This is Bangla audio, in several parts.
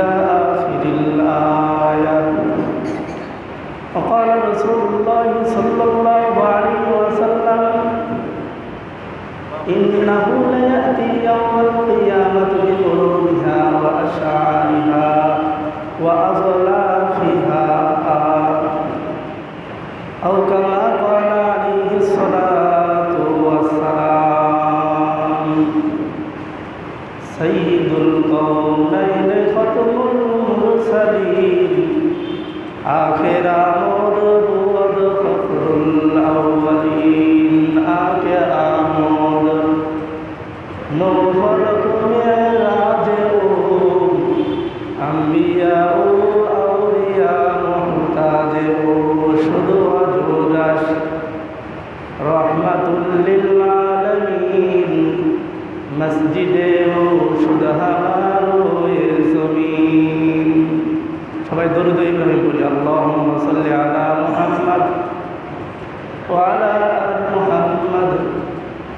آخر الآية. وقال رسول الله صلى الله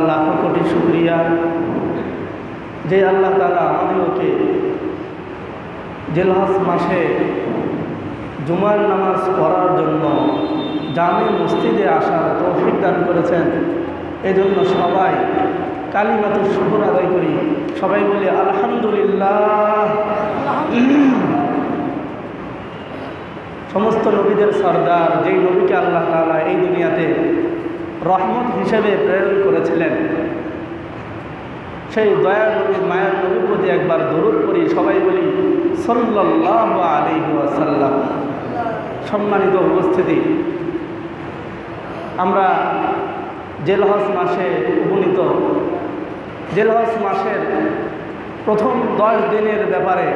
তালা লাখ কোটি শুক্রিয়া। যে আল্লাহ তালা আমাদেরকে জেলহাস মাসে জুমার নামাজ পড়ার জন্য জামে মসজিদে আসার তৌফিক দান করেছেন, এজন্য সবাই কালিমাত শুকুর আদায় করি। সবাই বলি, আলহামদুলিল্লাহ। সমস্ত নবীদের সর্দার, যেই নবীকে আল্লাহ তালা রহমত হিসেবে প্রেরণ করেছিলেন। সেই দয়ার নবী মায়ার নবীর প্রতি একবার দরুদ করি সবাই বলি সল্লাহ আলী ওয়াসাল্লাম। সম্মানিত উপস্থিতি, আমরা জেলহজ মাসে উপনীত। জেলহজ মাসের প্রথম দশ দিনের ব্যাপারে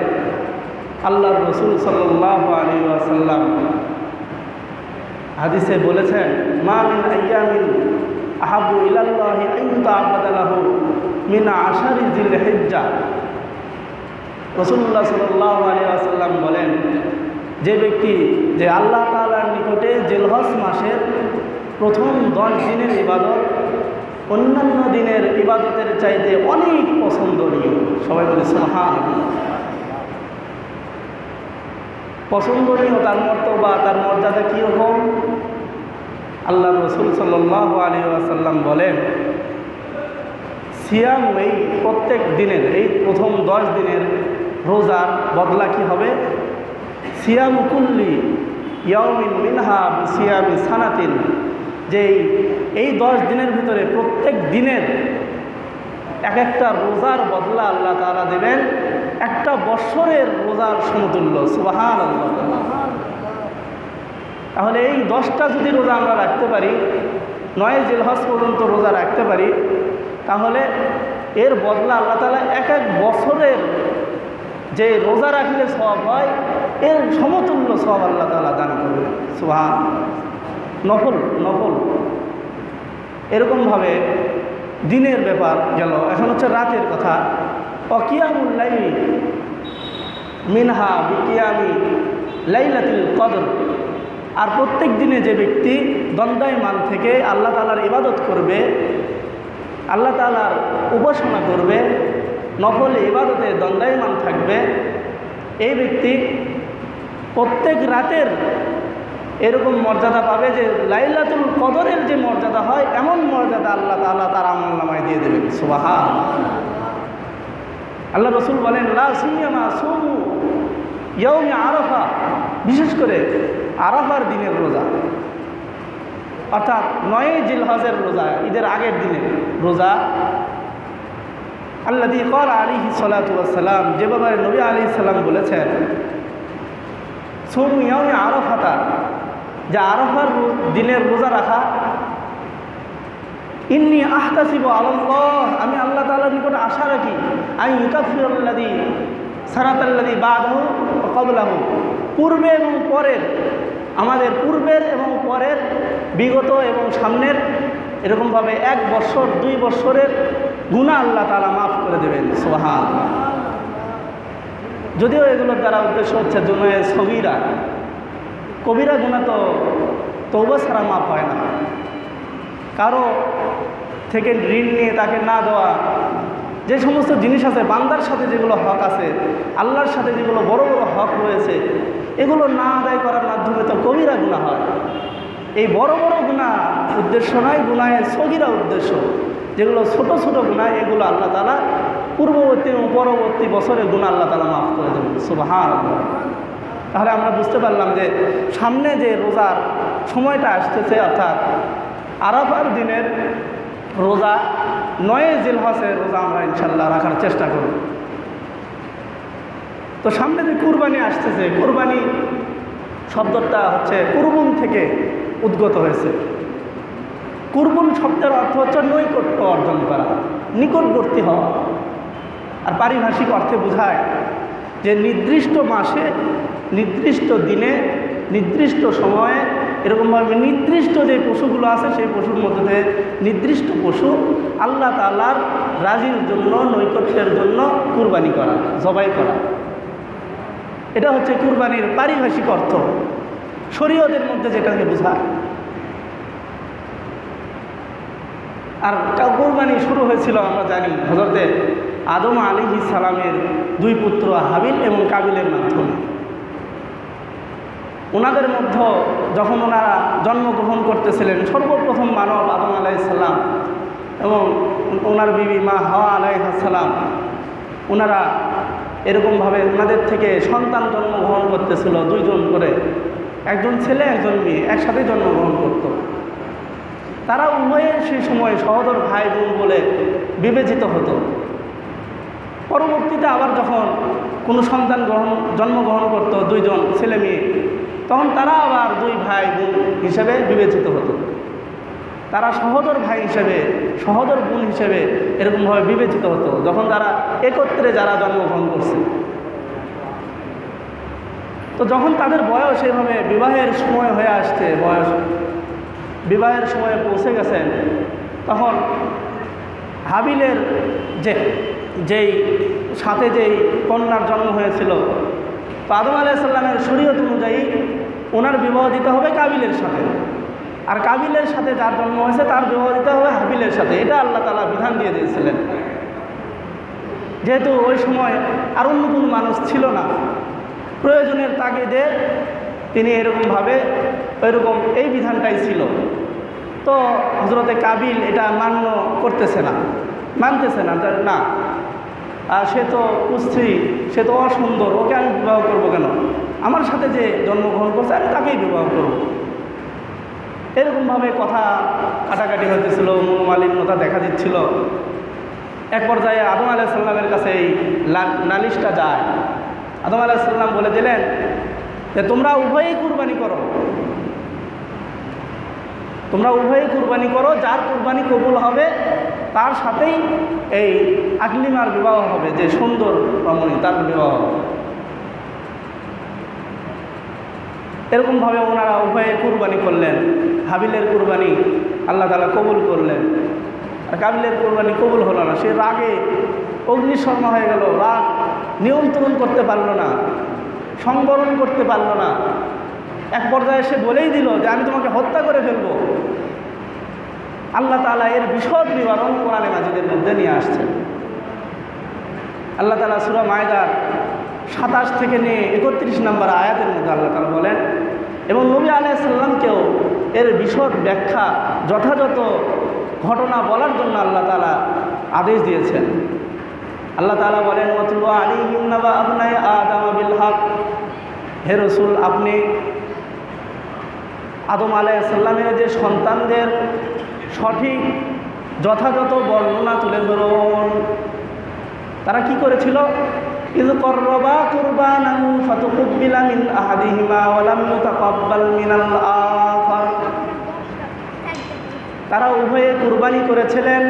আল্লাহ রসুল সাল্লাহ আলী ওয়াসাল্লাম হাদিসে বলেছেন, মা মিন আইয়ামিন আহাবু ইলাল্লাহি আইনতা আবাদালাহু মিন আশারি জিল হিজ্জা রসুল্লাহ সাল্লাহ আলী আসাল্লাম বলেন, যে ব্যক্তি, যে আল্লাহ তালার নিকটে জেলহস মাসের প্রথম দশ দিনের ইবাদত, অন্যান্য দিনের ইবাদতের চাইতে অনেক পছন্দনীয়। সবাই বলে সোহান পছন্দনীয় তার মর্তবা, তার মর্যাদা কীরকম? আল্লাহ রসুল সাল্লাহ আলী আসাল্লাম বলেন, সিয়াম এই প্রত্যেক দিনের, এই প্রথম দশ দিনের রোজার বদলা কি হবে? সিয়াম কুল্লি ইয়াউমিন মিনহা সিয়ামি সানাতিন। যে এই দশ দিনের ভিতরে প্রত্যেক দিনের এক একটা রোজার বদলা আল্লাহ তারা দেবেন। একটা বৎসরের রোজার সমতুল্য সুবাহান তাহলে এই দশটা যদি রোজা আমরা রাখতে পারি, নয় জেলহজ পর্যন্ত রোজা রাখতে পারি, তাহলে এর বদলা আল্লাহ তালা এক এক বছরের যে রোজা রাখলে সব হয়, এর সমতুল্য সব আল্লাহ তালা দান করবে সুহান নফল নফল। এরকমভাবে দিনের ব্যাপার গেল। এখন হচ্ছে রাতের কথা। অকিয়ামুল্লাই মিনহা বিকিয়ামি লাইলাতুল কদর আর প্রত্যেক দিনে যে ব্যক্তি দণ্ডায়মান থেকে আল্লাহ তালার ইবাদত করবে, আল্লাহ তালার উপাসনা করবে, নফলে ইবাদতে দণ্ডায়মান থাকবে, এই ব্যক্তি প্রত্যেক রাতের এরকম মর্যাদা পাবে যে লাইলাতুল কদরের যে মর্যাদা হয়, এমন মর্যাদা আল্লাহ তাআলা তার আমল নামায় দিয়ে দেবেন। সুবাহা আল্লাহ রসুল বলেন আরফা। বিশেষ করে আরাফার দিনের রোজা। অর্থাৎ নয় জিলহজের রোজা, ঈদের আগের দিনের রোজা। আল্লাহ কল আলী সালাতাম যেভাবে নবী আলী সাল্লাম বলেছেন সোম ইয়মি আরফাতা। যে আরফার দিনের রোজা রাখা ইন্নি আহতাসিব আল্লাহ আমি আল্লাহ তাআলার নিকট আশা রাখি আমি ইউকাফিরাল্লাদি সারাতাল্লাদি বাদহু কবলাহু পূর্বে এবং পরের, আমাদের পূর্বের এবং পরের, বিগত এবং সামনের, এরকমভাবে এক বছর, দুই বছরের গুণা আল্লাহ তালা মাফ করে দেবেন সোহান যদিও এগুলোর দ্বারা উদ্দেশ্য হচ্ছে জুনায় সগিরা। কবিরা গুণা তো তৌবা ছাড়া মাফ হয় না। কারও থেকে ঋণ নিয়ে তাকে না দেওয়া। যে সমস্ত জিনিস আছে, বান্দার সাথে যেগুলো হক আছে, আল্লাহর সাথে যেগুলো বড় বড় হক রয়েছে, এগুলো না আদায় করার মাধ্যমে তো কবিরা গুণা হয়। এই বড় বড় গুণা উদ্দেশ্য নয় গুণায় সগিরা উদ্দেশ্য। যেগুলো ছোট ছোট গুণা এগুলো আল্লাহ তালা পূর্ববর্তী এবং পরবর্তী বছরে গুণা আল্লাহ তালা মাফ করে দেবেন। সুবাহান তাহলে আমরা বুঝতে পারলাম যে, সামনে যে রোজার সময়টা আসতেছে, অর্থাৎ আরাফার দিনের রোজা, নয় জিলহাসের রোজা আমরা ইনশাল্লাহ রাখার চেষ্টা করব। তো সামনে যে কুরবানি আসতেছে, কুরবানি শব্দটা হচ্ছে কুরবুন থেকে উদ্গত হয়েছে। কুরবুন শব্দের অর্থ হচ্ছে নৈকট্য অর্জন করা, নিকটবর্তী হওয়া। আর পারিভাষিক অর্থে বোঝায় যে নির্দিষ্ট মাসে, নির্দিষ্ট দিনে, নির্দিষ্ট সময়ে এরকমভাবে নির্দিষ্ট যে পশুগুলো আছে, সেই পশুর মধ্যে নির্দিষ্ট পশু আল্লাহ তালার রাজির জন্য, নৈকট্যের জন্য কুরবানি করা, জবাই করা। এটা হচ্ছে কুরবানির পারিভাষিক অর্থ। শরীয়তের মধ্যে যেটাকে বোঝায়। আর কোরবানি শুরু হয়েছিল, আমরা জানি হজরতে আদম আলী সালামের দুই পুত্র হাবিল এবং কাবিলের মাধ্যমে। ওনাদের মধ্যে যখন ওনারা জন্মগ্রহণ করতেছিলেন, সর্বপ্রথম মানব আদম আলাইসাল্লাম এবং ওনার বিবি মা হাওয়া আলাইসাল্লাম ওনারা এরকমভাবে ওনাদের থেকে সন্তান জন্মগ্রহণ করতেছিল দুইজন করে। একজন ছেলে, একজন মেয়ে একসাথে জন্মগ্রহণ করতো। তারা উভয়ে সেই সময় সহদর ভাই বোন বলে বিবেচিত হতো। পরবর্তীতে আবার যখন কোনো সন্তান গ্রহণ, জন্মগ্রহণ করতো দুইজন ছেলে মেয়ে তখন তারা আবার দুই ভাই বোন হিসেবে বিবেচিত হতো। তারা সহদর ভাই হিসেবে, সহদর বোন হিসেবে এরকমভাবে বিবেচিত হতো, যখন তারা একত্রে যারা জন্মগ্রহণ করছে। তো যখন তাদের বয়স এইভাবে বিবাহের সময় হয়ে আসছে, বয়স বিবাহের সময়ে পৌঁছে গেছেন, তখন হাবিলের যে, যেই সাথে যেই কন্যার জন্ম হয়েছিল, তো আদম আলাইসাল্লামের শরীয়ত অনুযায়ী ওনার বিবাহ দিতে হবে কাবিলের সাথে। আর কাবিলের সাথে যার জন্ম হয়েছে, তার বিবাহ দিতে হবে হাবিলের সাথে। এটা আল্লাহ তালা বিধান দিয়ে দিয়েছিলেন। যেহেতু ওই সময় আর অন্য কোনো মানুষ ছিল না, প্রয়োজনের তাগিদে তিনি এরকমভাবে ওইরকম এই বিধানটাই ছিল। তো হজরতে কাবিল এটা মান্য করতেছে না, মানতেছে না না। আর সে তো কুস্ত্রী সে তো অসুন্দর, ওকে আমি বিবাহ করব কেন? আমার সাথে যে জন্মগ্রহণ করছে, আমি তাকেই বিবাহ করব। এরকমভাবে কথা কাটাকাটি হতেছিল, মনোমালিন্যতা দেখা দিচ্ছিল। এক পর্যায়ে আদম আলাইসাল্লামের কাছে এই নালিশটা যায়। আদম আলাইসাল্লাম বলে দিলেন যে, তোমরা উভয়ই কুরবানি করো। তোমরা উভয়ই কুরবানি করো, যার কুরবানি কবুল হবে তার সাথেই এই আকলিমার বিবাহ হবে, যে সুন্দর রমণী, তার বিবাহ হবে। এরকমভাবে ওনারা উভয়ে কুরবানি করলেন, হাবিলের কুরবানি আল্লাহ তালা কবুল করলেন। আর কাবিলের কোরবানি কবুল হলো না, সে রাগে অগ্নিশর্মা হয়ে গেল, রাগ নিয়ন্ত্রণ করতে পারল না, সংবরণ করতে পারল না। এক পর্যায়ে সে বলেই দিল যে, আমি তোমাকে হত্যা করে ফেলব। আল্লাহ তালা এর বিশদ নিবারণ কোরআনে মাজিদের মধ্যে নিয়ে আসছেন আল্লাহ তালা সুরা মায়দার সাতাশ থেকে নিয়ে একত্রিশ নম্বর আয়াতের মধ্যে আল্লাহ তালা বলেন, এবং নবী আলাইসাল্লামকেও এর বিশদ ব্যাখ্যা, যথাযথ ঘটনা বলার জন্য আল্লাহ তালা আদেশ দিয়েছেন। আল্লাহ তালা বলেন মতুয়া আলী হিমনাবা হক। হে রসুল, আপনি আদম আলাইসাল্লামের যে সন্তানদের সঠিক যথাযথ বর্ণনা তুলে ধরুন। তারা কি করেছিল? করবা তারা উভয়ে কুরবানি করেছিলেন।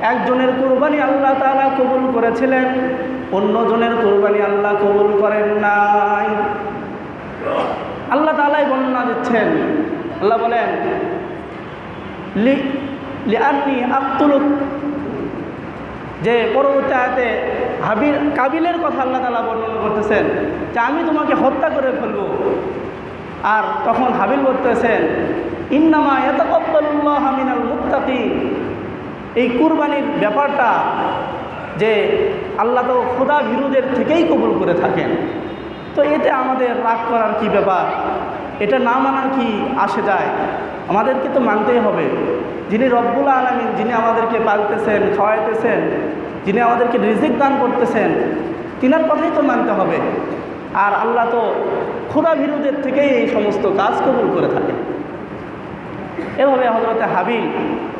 একজনের কুরবানি আল্লাহ তাআলা কবুল করেছিলেন, অন্যজনের কুরবানি আল্লাহ কবুল করেন নাই। আল্লাহ তাআলাই বর্ণনা দিচ্ছেন। আল্লাহ বলেন লি, লিআন্নি আক্তুলুক যে পরবর্তী আয়াতে হাবিল কাবিলের কথা আল্লাহ তালা বর্ণনা করতেছেন যে আমি তোমাকে হত্যা করে ফেলব। আর তখন হাবিল বলতেছেন, ইন্নামা এত এতকব্বালুল্লাহ হামিনাল মুত্তাকি এই কুরবানির ব্যাপারটা যে আল্লাহ তো খোদা বিরুদের থেকেই কবুল করে থাকেন। তো এতে আমাদের রাগ করার কি ব্যাপার? এটা না মানার কি আসে যায়? আমাদেরকে তো মানতেই হবে। যিনি রব্বুল আলমিন, যিনি আমাদেরকে পালতেছেন খাওয়াইতেছেন যিনি আমাদেরকে রিজিক দান করতেছেন, তিনার কথাই তো মানতে হবে। আর আল্লাহ তো খোদা বিরুদের থেকেই এই সমস্ত কাজ কবুল করে থাকে। এভাবে হজরতে হাবিল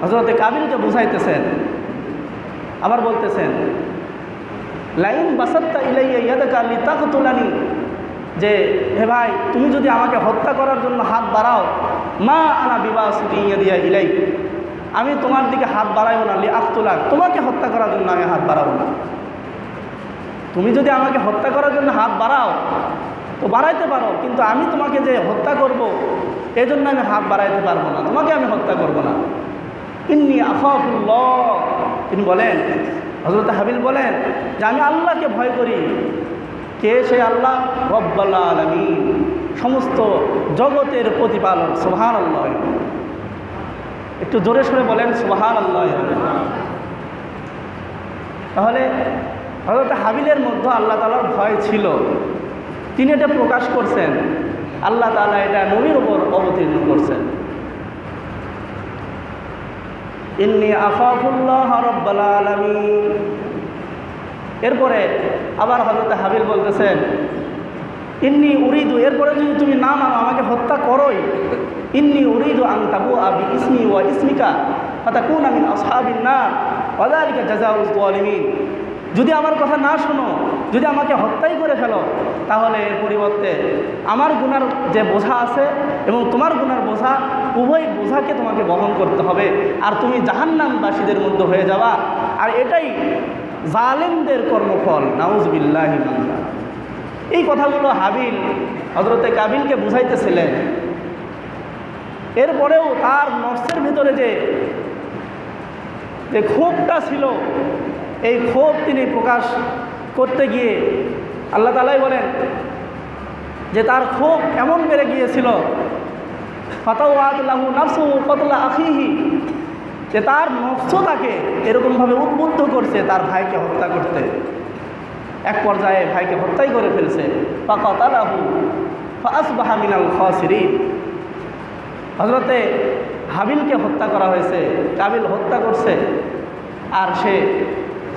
হজরতে কাবিলকে বুঝাইতেছেন। আবার বলতেছেন, লাইন বাসাত্তা ইলাইয়া ইয়াদাকা আলি তাকতুলানি যে, হে ভাই, তুমি যদি আমাকে হত্যা করার জন্য হাত বাড়াও মা আনা ইয়া দিয়া ইলাই। আমি তোমার দিকে হাত বাড়াইব না, লি আখতুলাক তোমাকে হত্যা করার জন্য আমি হাত বাড়াবো না। তুমি যদি আমাকে হত্যা করার জন্য হাত বাড়াও, তো বাড়াইতে পারো, কিন্তু আমি তোমাকে যে হত্যা করব এই জন্য আমি হাত বাড়াইতে পারব না। তোমাকে আমি হত্যা করব না। ইন্নি আফাফুল্লাহ তিনি বলেন হজরত হাবিল বলেন যে, আমি আল্লাহকে ভয় করি। কে? সে আল্লাহ। রব্বাল্লা আলমী সমস্ত জগতের প্রতিপালক সোহান আল্লাহ একটু জোরে সরে বলেন সোহান আল্লাহ তাহলে হজরত হাবিলের মধ্যে আল্লাহ তালার ভয় ছিল। তিনি এটা প্রকাশ করছেন। আল্লাহ তালা এটা নবীর ওপর অবতীর্ণ করছেন। ইন্নি আফাফুল্লাহ রব্বাল এরপরে আবার হজরত হাবিল বলতেছেন ইন্নি উরিদু, এরপরে যদি তুমি না মানো, আমাকে হত্যা করোই। ইন্নি উরিদু আং তাবু আবি ইসমি ওয়া ইসমিকা কথা কোন আমি আসহাবিন না ওয়াদালিকা জাজাউজ আলিমিন যদি আমার কথা না শোনো, যদি আমাকে হত্যাই করে ফেলো, তাহলে এর পরিবর্তে আমার গুনার যে বোঝা আছে এবং তোমার গুনার বোঝা, উভয় বোঝাকে তোমাকে বহন করতে হবে। আর তুমি জাহান্নামবাসীদের মধ্যে হয়ে যাওয়া আর এটাই জালেমদের কর্মফল। নাউজবিল্লাহ এই কথাগুলো হাবিল হজরতে কাবিলকে বুঝাইতেছিলেন। এরপরেও তার নফসের ভিতরে যে যে ক্ষোভটা ছিল, এই ক্ষোভ তিনি প্রকাশ করতে গিয়ে আল্লাহ তালাই বলেন যে তার ক্ষোভ এমন বেড়ে গিয়েছিল ফতাউলাহু নাফসু কতলা আখিহি? যে তার নফস তাকে এরকমভাবে উদ্বুদ্ধ করছে, তার ভাইকে হত্যা করতে। এক পর্যায়ে ভাইকে হত্যাই করে ফেলছে। হজরতে হাবিলকে হত্যা করা হয়েছে, কাবিল হত্যা করছে, আর সে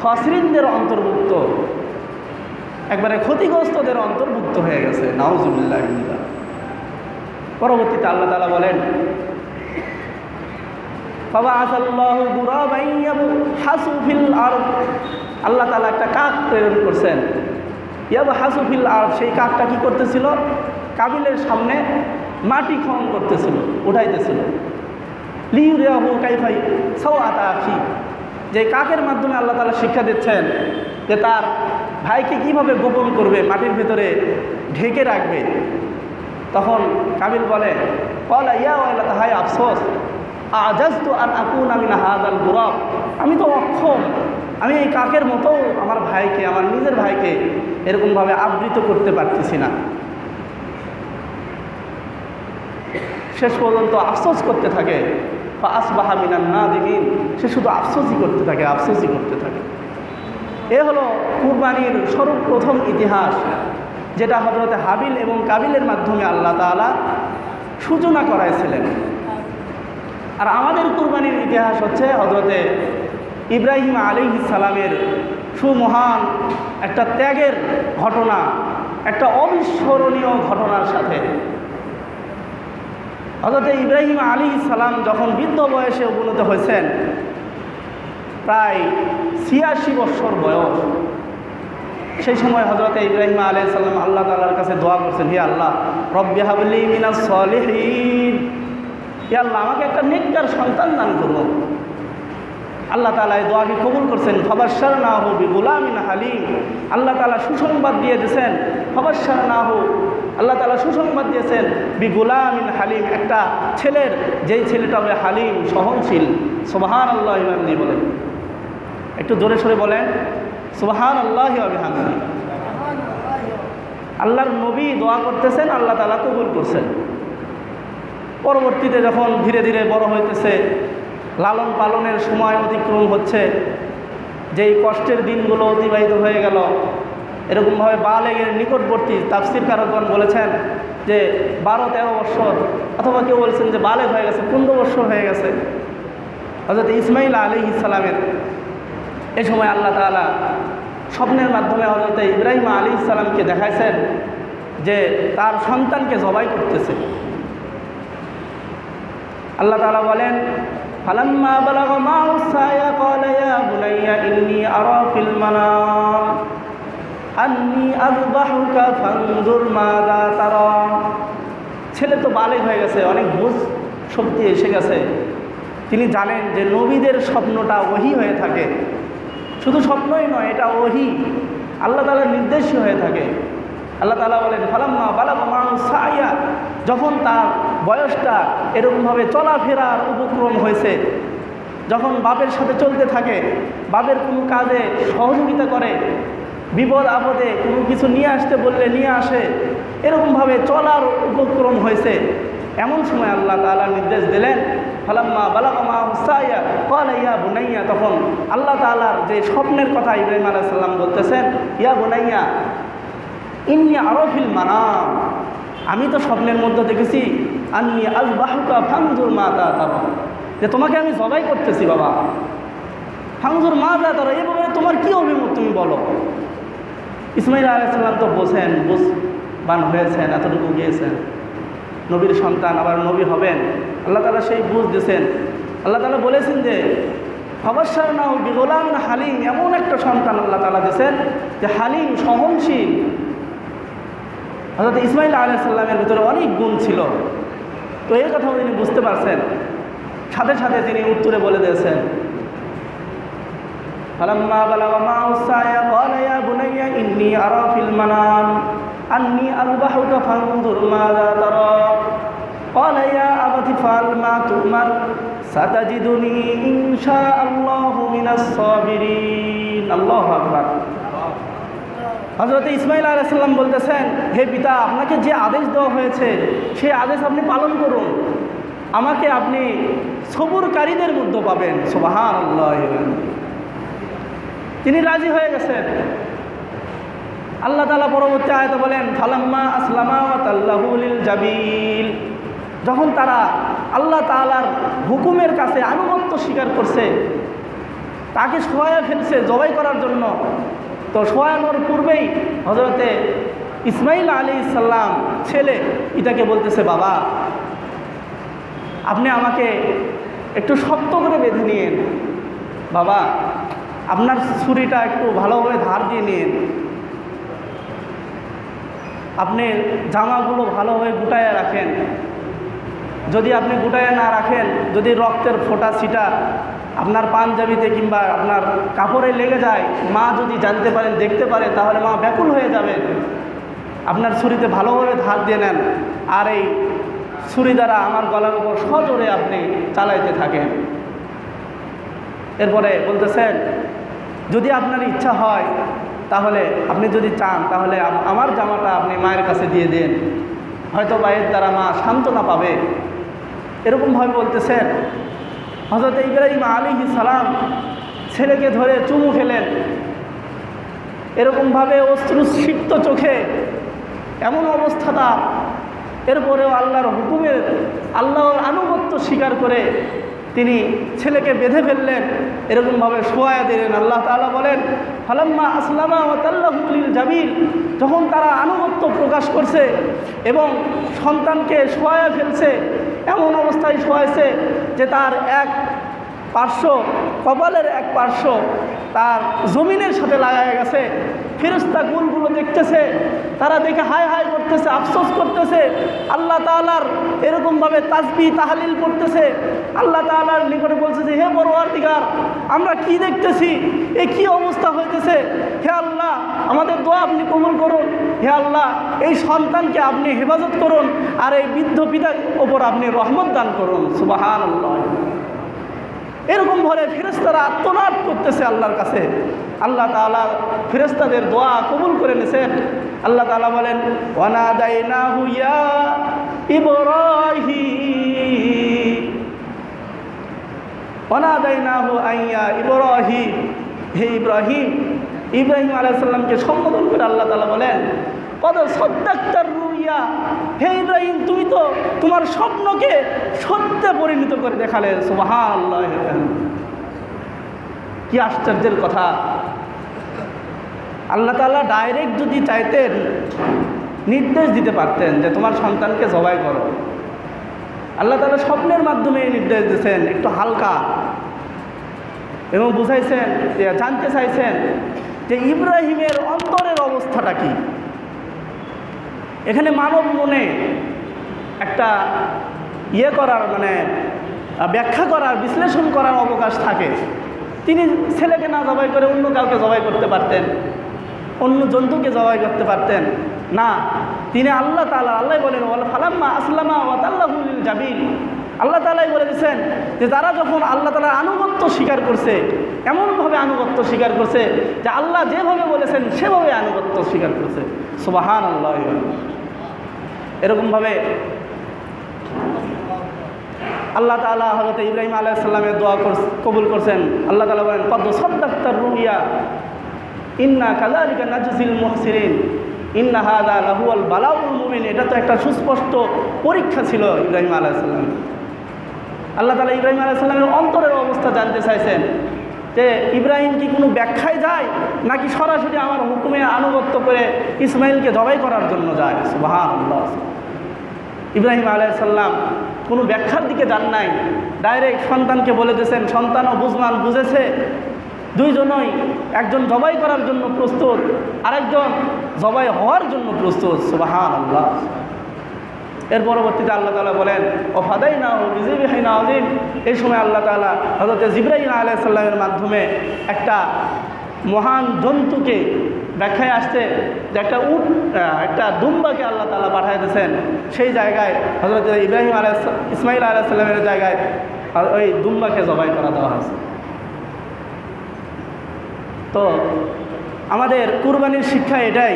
খসরিনদের অন্তর্ভুক্ত, একবারে ক্ষতিগ্রস্তদের অন্তর্ভুক্ত হয়ে গেছে। নাউজুবিল্লাহ পরবর্তীতে আল্লাহ তালা বলেন বাবা আসাল্লাহ হাসুফিল আর আল্লাহ তালা একটা কাক প্রেরণ করছেন। ইয়াব হাসুফিল আর সেই কাকটা কি করতেছিল? কাবিলের সামনে মাটি খনন করতেছিল, উঠাইতেছিল। লিউ রেহু কাইফাই সৌ আতা আখি, যে কাকের মাধ্যমে আল্লাহ তালা শিক্ষা দিচ্ছেন যে তার ভাইকে কীভাবে গোপন করবে, মাটির ভেতরে ঢেকে রাখবে। তখন কাবিল বলে, কলা ইয়া ওয়াল্লা তাহাই আফসোস আজাজ তো আর আকুন আমি না হাজাল গুরব? আমি তো অক্ষম। আমি এই কাকের মতো আমার ভাইকে, আমার নিজের ভাইকে এরকমভাবে আবৃত করতে পারতেছি না। শেষ পর্যন্ত আফসোস করতে থাকে। বা আসবাহা মিনান না দিবিন সে শুধু আফসোসই করতে থাকে, আফসোসই করতে থাকে। এ হলো কুরবানির সর্বপ্রথম ইতিহাস, যেটা হজরতে হাবিল এবং কাবিলের মাধ্যমে আল্লাহ তাআলা সূচনা করাইছিলেন। আর আমাদের কুরবানির ইতিহাস হচ্ছে হজরতে ইব্রাহিম আলী সালামের সুমহান একটা ত্যাগের ঘটনা, একটা অবিস্মরণীয় ঘটনার সাথে। হজরত ইব্রাহিম আলী সালাম যখন বৃদ্ধ বয়সে উপনীত হয়েছেন, প্রায় ছিয়াশি বৎসর বয়স, সেই সময় হজরত ইব্রাহিম আলী সাল্লাম আল্লাহ তাল্লার কাছে দোয়া করছেন, হে আল্লাহ, রব্বি হাবলি মিনা সলিহীন। হে আল্লাহ, আমাকে একটা নেককার সন্তান দান করুন আল্লাহ তালা এই দোয়াকে কবুল করছেন ফবাসার না হো বি গুলামিন হালিম। আল্লাহ তালা সুসংবাদ দিয়ে দিয়েছেন ফবাসার না হো আল্লাহ তালা সুসংবাদ দিয়েছেন বি গুলামিন হালিম, একটা ছেলের, যেই ছেলেটা হবে হালিম, সহনশীল। সোবাহান আল্লাহ ইমামদি বলেন। একটু জোরে সরে বলেন সোবাহান আল্লাহ আবিহামদি আল্লাহর নবী দোয়া করতেছেন, আল্লাহ তালা কবুল করছেন। পরবর্তীতে যখন ধীরে ধীরে বড় হইতেছে লালন পালনের সময় অতিক্রম হচ্ছে। যেই কষ্টের দিনগুলো অতিবাহিত হয়ে গেল, এরকমভাবে বালেগের নিকটবর্তী তাফসির কারকগণ বলেছেন যে বারো তেরো বছর অথবা কেউ বলছেন যে বালেগ হয়ে গেছে, পনেরো বছর হয়ে গেছে। হজরত ইসমাইল আলী ইসলামের এ সময় আল্লাহ তালা স্বপ্নের মাধ্যমে হজরত ইব্রাহিম আলী ইসলামকে দেখাইছেন যে তার সন্তানকে জবাই করতেছে। আল্লাহ তালা বলেন فلما بلغ معه السعي قال يا بني إني أرى في المنام أني أذبحك فانظر ماذا ترى ছেলে তো বালেগ হয়ে গেছে অনেক বুঝ শক্তি এসে গেছে তিনি জানেন যে নবীদের স্বপ্নটা ওহি হয়ে থাকে শুধু স্বপ্নই নয় এটা ওহি আল্লাহ তালার নির্দেশই হয়ে থাকে আল্লাহ তালা বলেন ফালাম্মা বালামা মানুষ সাইয়া যখন তার বয়সটা এরকমভাবে চলাফেরার উপক্রম হয়েছে। যখন বাপের সাথে চলতে থাকে, বাপের কোনো কাজে সহযোগিতা করে, বিপদ আপদে কোনো কিছু নিয়ে আসতে বললে নিয়ে আসে, এরকমভাবে চলার উপক্রম হয়েছে। এমন সময় আল্লাহ তালা নির্দেশ দিলেন, ফালাম্মা বালামা হুসাইয়া ইয়া বুনাইয়া, তখন আল্লাহ তালার যে স্বপ্নের কথা ইব্রাহিম আলাহ সাল্লাম বলতেছেন, ইয়া বুনাইয়া, ইন্নি আরফিল মানাম। আমি তো স্বপ্নের মধ্যে দেখেছি আন্নি আল বাহুকা ফাংজুর মা তা তার। যে তোমাকে আমি জবাই করতেছি বাবা। ফাংজুর মা তা তার এভাবে তোমার কী অভিমত তুমি বলো? ইসমাইল আলাইসাল্লাম তো বোঝেন, বুঝ, বান হয়েছেন, এতটুকু গিয়েছেন। নবীর সন্তান, আবার নবী হবেন। আল্লাহ তালা সেই বুঝ দিয়েছেন। আল্লাহ তালা বলেছেন যে অবসর না বিগোলাম হালিম, এমন একটা সন্তান আল্লাহ তালা দিয়েছেন যে হালিম, সহনশীল। হজরত ইসমাইল আলাইসাল্লামের ভিতরে অনেক গুণ ছিল। তো এই কথাও তিনি বুঝতে পারছেন সাথে সাথে তিনি উত্তরে বলে দিয়েছেন فلما بلغ معه السعي قال يا بني إني أرى في المنام أني أذبحك فانظر ماذا ترى قال يا أبت افعل ما تؤمر ستجدني إن شاء الله من الصابرين الله أكبر হজরত ইসমাইল আলাইসাল্লাম বলতেছেন, হে পিতা, আপনাকে যে আদেশ দেওয়া হয়েছে সেই আদেশ আপনি পালন করুন। আমাকে আপনি সবুরকারীদের মধ্যে পাবেন। সোবাহান তিনি রাজি হয়ে গেছেন। আল্লাহ তালা পরবর্তী আয়তা বলেন, ফালাম্মা আসলামা জাবিল। যখন তারা আল্লাহ তালার হুকুমের কাছে আনুগত্য স্বীকার করছে, তাকে সহায় ফেলছে, জবাই করার জন্য তো শোয়ানোর পূর্বেই হজরতে ইসমাইল আলী ইসাল্লাম ছেলে এটাকে বলতেছে, বাবা, আপনি আমাকে একটু শক্ত করে বেঁধে নিন বাবা, আপনার ছুরিটা একটু ভালোভাবে ধার দিয়ে নিন আপনি জামাগুলো ভালোভাবে গুটায় রাখেন। যদি আপনি গুটায় না রাখেন, যদি রক্তের ফোঁটা ছিটা আপনার পাঞ্জাবিতে কিংবা আপনার কাপড়ে লেগে যায়, মা যদি জানতে পারেন, দেখতে পারে তাহলে মা ব্যাকুল হয়ে যাবে আপনার ছুরিতে ভালোভাবে ধার দিয়ে নেন। আর এই ছুরি দ্বারা আমার গলার উপর সজোরে আপনি চালাইতে থাকেন। এরপরে বলতেছেন, যদি আপনার ইচ্ছা হয়, তাহলে আপনি যদি চান, তাহলে আমার জামাটা আপনি মায়ের কাছে দিয়ে দেন। হয়তো মায়ের দ্বারা মা সান্ত্বনা পাবে। এরকমভাবে বলতেছেন। হজরত ইব্রাহিম আলী সালাম ছেলেকে ধরে চুমু খেলেন। এরকমভাবে অশ্রুসিক্ত চোখে এমন অবস্থা তার এরপরেও আল্লাহর হুকুমের আল্লাহর আনুগত্য স্বীকার করে তিনি ছেলেকে বেঁধে ফেললেন। এরকমভাবে শোয়া দিলেন। আল্লাহ তাআলা বলেন, ফালাম্মা আসলামা ও তাল্লাহুল জামিল। যখন তারা আনুগত্য প্রকাশ করছে এবং সন্তানকে শোয়া ফেলছে এমন অবস্থায় শোয়াইছে যে তার এক পার্শ্ব কপালের এক পার্শ্ব তার জমিনের সাথে লাগায় গেছে। ফেরস্তা গুলগুলো দেখতেছে। তারা দেখে হাই হাই করতেছে, আফসোস করতেছে। আল্লাহ তাআলার এরকমভাবে তাজবি তাহালিল করতেছে আল্লাহ তাআলার নিকটে বলছে যে, হে বড়োয়ার দিগার আমরা কি দেখতেছি? এ কি অবস্থা হইতেছে? হে আল্লাহ, আমাদের দোয়া আপনি কবুল করুন। হে আল্লাহ, এই সন্তানকে আপনি হেফাজত করুন। আর এই বৃদ্ধ পিতার ওপর আপনি রহমত দান করুন। সুবাহান আল্লাহ এরকম ভরে ফেরেস্তারা আত্মনাদ করতেছে আল্লাহর কাছে। আল্লাহ তাআলা ফেরেস্তাদের দোয়া কবুল করে নিয়েছেন আল্লাহ তালা বলেন, ওয়ানাদাইনাহু ইয়া ইব্রাহিম। হু আইয়া ইব্রাহিম। হে ইব্রাহিম। ইব্রাহিম আলাইসাল্লামকে সম্বোধন করে আল্লাহ তালা বলেন কত সদ্যাক্তার রুইয়া হে ইব্রাহিম তুমি তো তোমার স্বপ্নকে সত্যে পরিণত করে দেখালে কি আশ্চর্যের কথা। আল্লাহ তাআলা ডাইরেক্ট যদি চাইতেন, নির্দেশ দিতে পারতেন যে তোমার সন্তানকে জবাই করো। আল্লাহ তালা স্বপ্নের মাধ্যমে নির্দেশ দিয়েছেন, একটু হালকা। এবং বুঝাইছেন, জানতে চাইছেন যে ইব্রাহিমের অন্তরের অবস্থাটা কি। এখানে মানব মনে একটা ইয়ে করার মানে ব্যাখ্যা করার, বিশ্লেষণ করার অবকাশ থাকে। তিনি ছেলেকে না জবাই করে অন্য কাউকে জবাই করতে পারতেন, অন্য জন্তুকে জবাই করতে পারতেন। না, তিনি আল্লাহ তালা আল্লাহ বলেন, ওয়াল ফালাম্মা আসলামা ওয়াতাল্লাহুল জাবিল আল্লাহ তালাই বলে দিচ্ছেন যে, তারা যখন আল্লাহ তালার আনুগত্য স্বীকার করছে, এমনভাবে আনুগত্য স্বীকার করছে যে, আল্লাহ যেভাবে বলেছেন, সেভাবে আনুগত্য স্বীকার করছে। সুবাহান আল্লাহ এরকমভাবে আল্লাহ তালা হজরত ইব্রাহিম আলাইসাল্লামের দোয়া কবুল করছেন। আল্লাহ তালা বলেন কত সদ্দাক্তার রুইয়া ইন্না কাজারিকা নাজসিল মুহসিরিন ইন্না হাদা লাহুয়াল বালাউল মুমিন এটা তো একটা সুস্পষ্ট পরীক্ষা ছিল ইব্রাহিম আলাইসাল্লাম আল্লাহ তালা ইব্রাহিম আলাইসাল্লামের অন্তরের অবস্থা জানতে চাইছেন। যে ইব্রাহিম কি কোনো ব্যাখ্যায় যায়, নাকি সরাসরি আমার হুকুমে আনুগত্য করে ইসমাইলকে জবাই করার জন্য যায়? সুবাহ ইব্রাহিম আলাইসাল্লাম কোনো ব্যাখ্যার দিকে যান নাই। ডাইরেক্ট সন্তানকে বলে দিয়েছেন সন্তানও বুঝমান বুঝেছে। দুইজনই একজন জবাই করার জন্য প্রস্তুত, আরেকজন জবাই হওয়ার জন্য প্রস্তুত। সুবাহান আল্লাহ এর পরবর্তীতে আল্লাহ তালা বলেন ও ফাদাই না ও বিজিবি হাইনা আজিম এই সময় আল্লাহ তালা হজরত জিব্রাহিম আলাইসাল্লামের মাধ্যমে একটা মহান জন্তুকে ব্যাখ্যায় আসছে যে একটা উট একটা দুম্বাকে আল্লাহ তালা পাঠিয়ে দিয়েছেন। সেই জায়গায় হজরত ইব্রাহিম আলাহ ইসমাইল আলাইসাল্লামের জায়গায় ওই দুম্বাকে জবাই করা দেওয়া হয়েছে। তো আমাদের কুরবানির শিক্ষা এটাই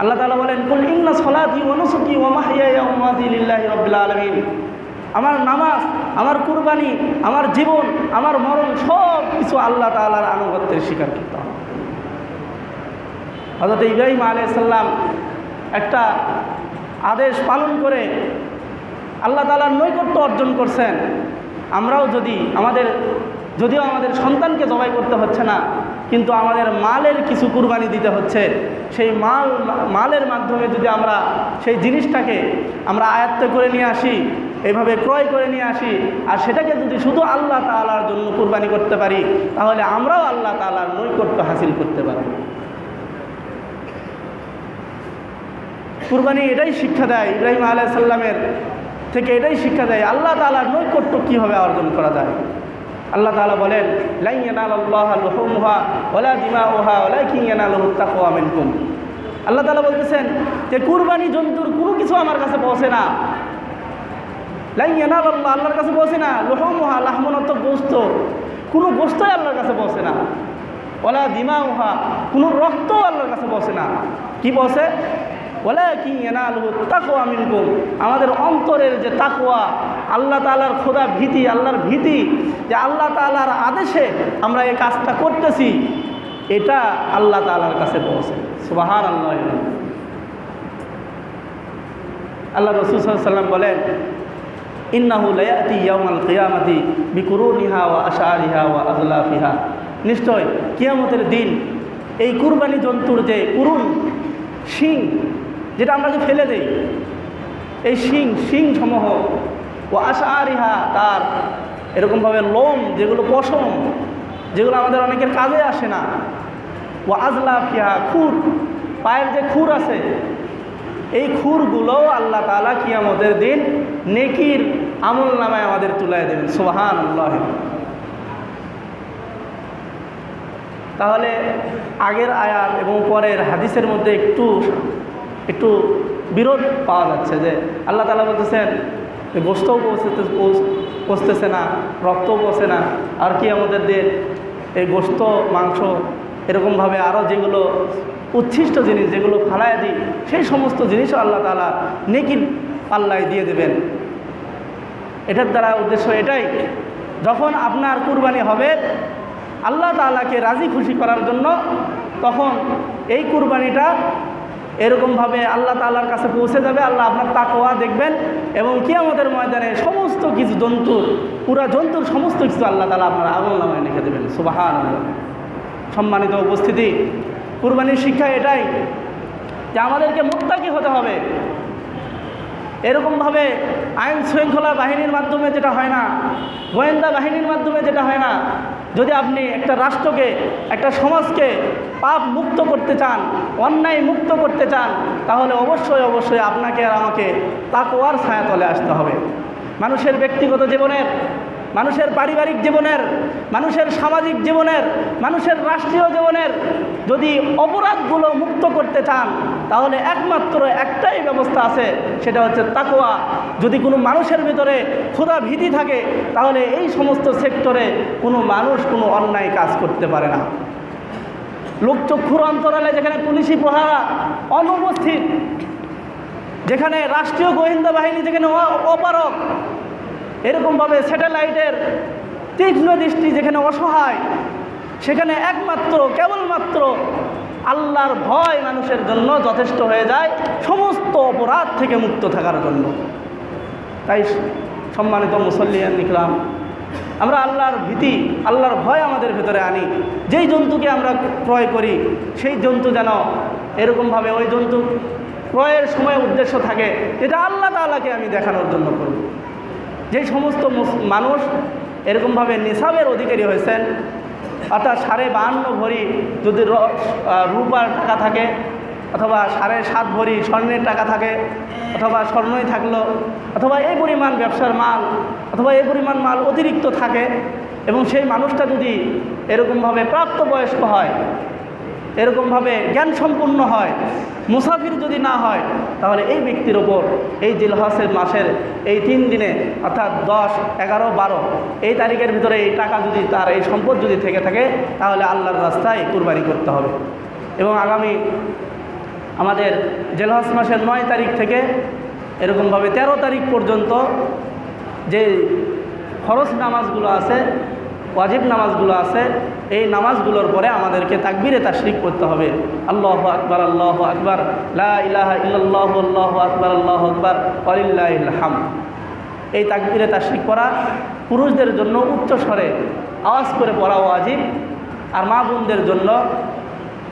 আল্লাহ তালা বলেন, কুল ইন্না সলাতি অনুসুকি ওমাহিয়ামাদিল্লাহি রবিল আলমিন। আমার নামাজ, আমার কুরবানি, আমার জীবন, আমার মরণ সব কিছু আল্লাহ তালার আনুগত্যের স্বীকার করতে হবে হজরত ইব্রাহিম আলাইসাল্লাম একটা আদেশ পালন করে আল্লাহ তালার নৈকট্য অর্জন করছেন। আমরাও যদি আমাদের, যদিও আমাদের সন্তানকে জবাই করতে হচ্ছে না কিন্তু আমাদের মালের কিছু কুরবানি দিতে হচ্ছে। সেই মাল, মালের মাধ্যমে যদি আমরা সেই জিনিসটাকে আমরা আয়ত্ত করে নিয়ে আসি, এভাবে ক্রয় করে নিয়ে আসি, আর সেটাকে যদি শুধু আল্লাহ তালার জন্য কুরবানি করতে পারি, তাহলে আমরাও আল্লাহ তালার নৈকট্য হাসিল করতে পারব। কুরবানি এটাই শিক্ষা দেয়, ইব্রাহিম আলাইসাল্লামের থেকে এটাই শিক্ষা দেয়, আল্লাহ তালার নৈকট্য কীভাবে অর্জন করা যায়। আল্লাহ তাআলা বলেন আল্লাহ তাআলা বলতেছেন যে, কুরবানি জন্তুর কোনো কিছু আমার কাছে পৌঁছে না। আল্লাহ আল্লাহর কাছে পৌঁছে না, লুহুমহা লাহমনত গোস্ত। কোনো গোস্তই আল্লাহর কাছে পৌঁছে না। ওলা দিমাউহা কোনো রক্তও আল্লাহর কাছে পৌঁছে না। কি পৌঁছে? বলে কি এনালহু তাকোয়া মিনকুম। আমাদের অন্তরের যে তাকোয়া আল্লাহ তালার খোদা ভীতি, আল্লাহর ভীতি, যে আল্লাহ তালার আদেশে আমরা এই কাজটা করতেছি, এটা আল্লাহ তালার কাছে পৌঁছে। সুবাহার আল্লাহ আল্লাহ রসুল সাল্লাম বলেন, ইন্নাহু লায়াতি ইয়াউমাল কিয়ামাতি বিকুরুনিহা ওয়া আশারিহা ওয়া আজলাফিহা নিশ্চয় কিয়ামতের দিন এই কুরবানি জন্তুর যে কুরুন, শিং যেটা আমরা যে ফেলে দেই। এই শিং শিং সমূহ ও আশারিহা তার এরকমভাবে লোম, যেগুলো পশম, যেগুলো আমাদের অনেকের কাজে আসে না। ও আজলাফিহা খুর, পায়ের যে খুর আছে, এই খুরগুলোও আল্লাহ তালা কিয়ামতের দিন নেকির আমল নামায় আমাদের তুলে দেবেন। সোহান আল্লাহ তাহলে আগের আয়াত এবং পরের হাদিসের মধ্যে একটু একটু বিরোধ পাওয়া যাচ্ছে যে আল্লাহ তালা বলতেছেন গোস্তও পৌঁছতে পৌঁছতেছে না, রক্তও পৌঁছে না। আর কি আমাদের দিন এই গোস্ত মাংস এরকমভাবে আরও যেগুলো উচ্ছিষ্ট জিনিস, যেগুলো ফালায় দিই, সেই সমস্ত জিনিসও আল্লাহ তালা নেকির পাল্লায় দিয়ে দেবেন। এটার দ্বারা উদ্দেশ্য এটাই, যখন আপনার কুরবানি হবে, আল্লাহ তালাকে রাজি খুশি করার জন্য তখন এই কুরবানিটা এরকমভাবে আল্লাহ তালার কাছে পৌঁছে যাবে, আল্লাহ আপনার তাকোয়া দেখবেন এবং কিয়ামতের ময়দানে সমস্ত কিছু জন্তুর, পুরা জন্তুর সমস্ত কিছু আল্লাহ তালা আপনার আমল নামায় রেখে দেবেন। সুবাহান সম্মানিত উপস্থিতি, কুরবানির শিক্ষা এটাই যে আমাদেরকে মুক্তাকি হতে হবে। এরকমভাবে আইন শৃঙ্খলা বাহিনীর মাধ্যমে যেটা হয় না, গোয়েন্দা বাহিনীর মাধ্যমে যেটা হয় না যদি আপনি একটা রাষ্ট্রকে, একটা সমাজকে পাপ মুক্ত করতে চান, অন্যায় মুক্ত করতে চান, তাহলে অবশ্যই অবশ্যই আপনাকে আর আমাকে তাকোয়ার ছায়াতলে আসতে হবে। মানুষের ব্যক্তিগত জীবনের মানুষের পারিবারিক জীবনের, মানুষের সামাজিক জীবনের, মানুষের রাষ্ট্রীয় জীবনের যদি অপরাধগুলো মুক্ত করতে চান, তাহলে একমাত্র একটাই ব্যবস্থা আছে, সেটা হচ্ছে তাকোয়া যদি কোনো মানুষের ভিতরে ক্ষুধা ভীতি থাকে, তাহলে এই সমস্ত সেক্টরে কোনো মানুষ কোনো অন্যায় কাজ করতে পারে না। লোকচক্ষুর অন্তরালে যেখানে পুলিশি প্রহারা অনুপস্থিত, যেখানে রাষ্ট্রীয় গোয়েন্দা বাহিনী যেখানে অপারক এরকমভাবে স্যাটেলাইটের তীক্ষ্ণ দৃষ্টি যেখানে অসহায়, সেখানে একমাত্র, কেবলমাত্র আল্লাহর ভয় মানুষের জন্য যথেষ্ট হয়ে যায়, সমস্ত অপরাধ থেকে মুক্ত থাকার জন্য। তাই সম্মানিত মুসল্লিয়ান নিকলাম আমরা আল্লাহর ভীতি, আল্লাহর ভয় আমাদের ভেতরে আনি। যেই জন্তুকে আমরা ক্রয় করি, সেই জন্তু যেন এরকমভাবে ওই জন্তু ক্রয়ের সময় উদ্দেশ্য থাকে, এটা আল্লাহ তাআলাকে আমি দেখানোর জন্য করব। যেই সমস্ত মুস- মানুষ এরকমভাবে নিসাবের অধিকারী হয়েছেন, অর্থাৎ সাড়ে বাহান্ন ভরি যদি রূপার টাকা থাকে, অথবা সাড়ে সাত ভরি স্বর্ণের টাকা থাকে, অথবা স্বর্ণই থাকল, অথবা এই পরিমাণ ব্যবসার মাল, অথবা এই পরিমাণ মাল অতিরিক্ত থাকে, এবং সেই মানুষটা যদি এরকমভাবে প্রাপ্তবয়স্ক হয়, এরকমভাবে জ্ঞান সম্পূর্ণ হয় মুসাফির যদি না হয়, তাহলে এই ব্যক্তির ওপর এই জিলহাসের মাসের এই তিন দিনে, অর্থাৎ দশ, এগারো, বারো, এই তারিখের ভিতরে এই টাকা যদি তার এই সম্পদ যদি থেকে থাকে, তাহলে আল্লাহর রাস্তায় কুরবানি করতে হবে। এবং আগামী আমাদের জেলহাস মাসের নয় তারিখ থেকে, এরকমভাবে ১৩ তারিখ পর্যন্ত যে ফরজ নামাজগুলো আছে ওয়াজিব নামাজগুলো আছে, এই নামাজগুলোর পরে আমাদেরকে তাকবিরে তাশরিক করতে হবে। আল্লাহ আকবার আল্লাহ আকবার, লা ইলাহা ইল্লাল্লাহু, আল্লাহু আকবার আল্লাহু আকবার, ওয়ালিল্লাহিল হামদ। এই তাকবিরে তাশরিক করা পুরুষদের জন্য উচ্চ স্বরে আওয়াজ করে পড়া ওয়াজিব আর মা বোনদের জন্য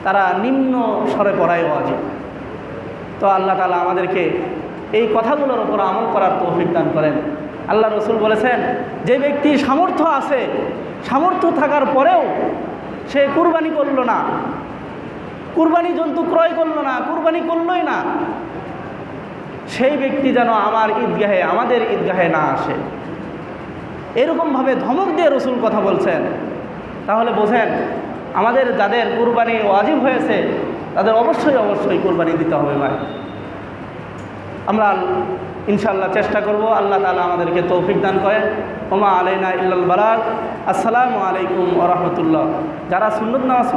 তারা নিম্ন স্বরে পড়াই ওয়াজিব। তো আল্লাহ তালা আমাদেরকে এই কথাগুলোর ওপর আমল করার তৌফিক দান করেন। আল্লাহ রসুল বলেছেন, যে ব্যক্তি সামর্থ্য আছে সামর্থ্য থাকার পরেও সে কুরবানি করল না। কুরবানি জন্তু ক্রয় করল না, কুরবানি করলই না। সেই ব্যক্তি যেন আমার ঈদগাহে, আমাদের ঈদগাহে না আসে। এরকমভাবে ধমক দিয়ে রসুল কথা বলছেন। তাহলে বোঝেন, আমাদের যাদের কুরবানি ওয়াজিব হয়েছে, তাদের অবশ্যই অবশ্যই কুরবানি দিতে হবে ভাই। আমরা ইনশাল্লাহ চেষ্টা করব, আল্লাহ তালা আমাদেরকে তৌফিক দান করেন ওমা আলাইনা ইল্লাল বালাক আসসালামু আলাইকুম ওরহমতুল্লাহ যারা সুন্নত নামাজ পড়ে